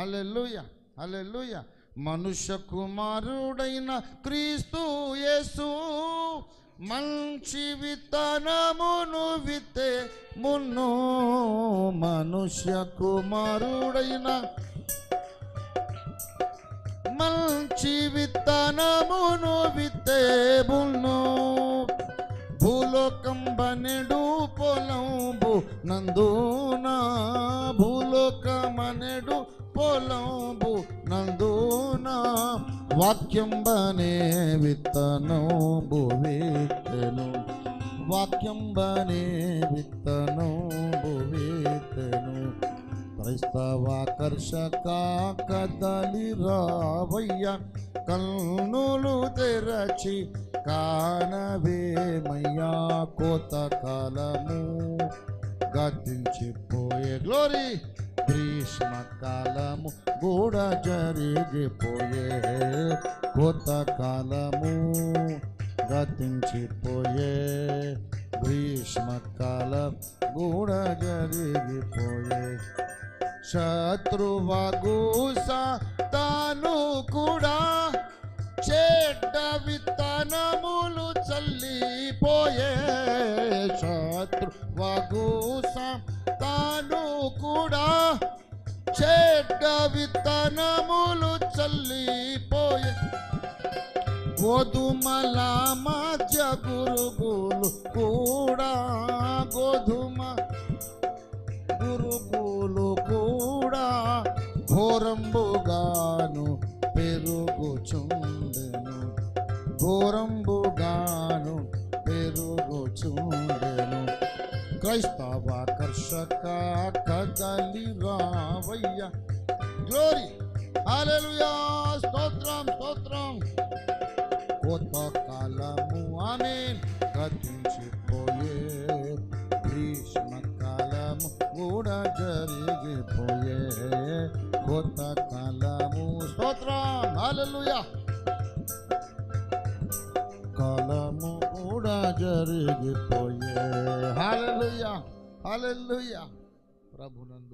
హల్లెలూయ హల్లెలూయ. మనుష్య కుమారుడైన క్రీస్తు యేసు మంచి విత్తనమును విత్తే మున్ను మనుష్య కుమారుడైన మంచి విత్తనమును విత్తే మున్ను భూలోకంబనెడు పొలంబు నందునా భూలోకమనెడు పొలంబు నందునా వాక్యం బనే విత్తనంబు వేతను వాక్యం బనే విత్తనంబు వేతను క్రైస్తవాకర్షక కదలి రావయ్య కన్నులు తెరచి కానవేమయ్యా కోత కాలము. గతించిపోయే గ్లోరీ గ్రీష్మకాలము కూడా జరిగిపోయే కొత్త కాలము గతించిపోయే గ్రీష్మకాలం కూడా జరిగిపోయే. శత్రువగూస తాను కూడా చెడ్డ విత్తనములు చల్లిపోయే. చెడ్డ విత్తనములు చల్లిపోయే. గోధుమల మధ్య గురుగులు కూడా గోధుమ గురుగులు కూడా ఘోరంబుగాను పెరుగుచుండెను. ఘోరంబుగాను పెరుగుచుండెను. క్రైస్తవ కర్షక కదలి రావయ్య. గ్లోరీ హల్లెలూయా స్తోత్రం స్తోత్రం కొత్త కాలము ఆమేన్ గతించిపోయే గ్రీష్మ కాలము కూడా జరిగిపోయే కొత్త కాలము స్తోత్రం హల్లెలూయా కాలము కూడా జరిగిపోయే హల్లెలూయా హల్లెలూయా ప్రభునందు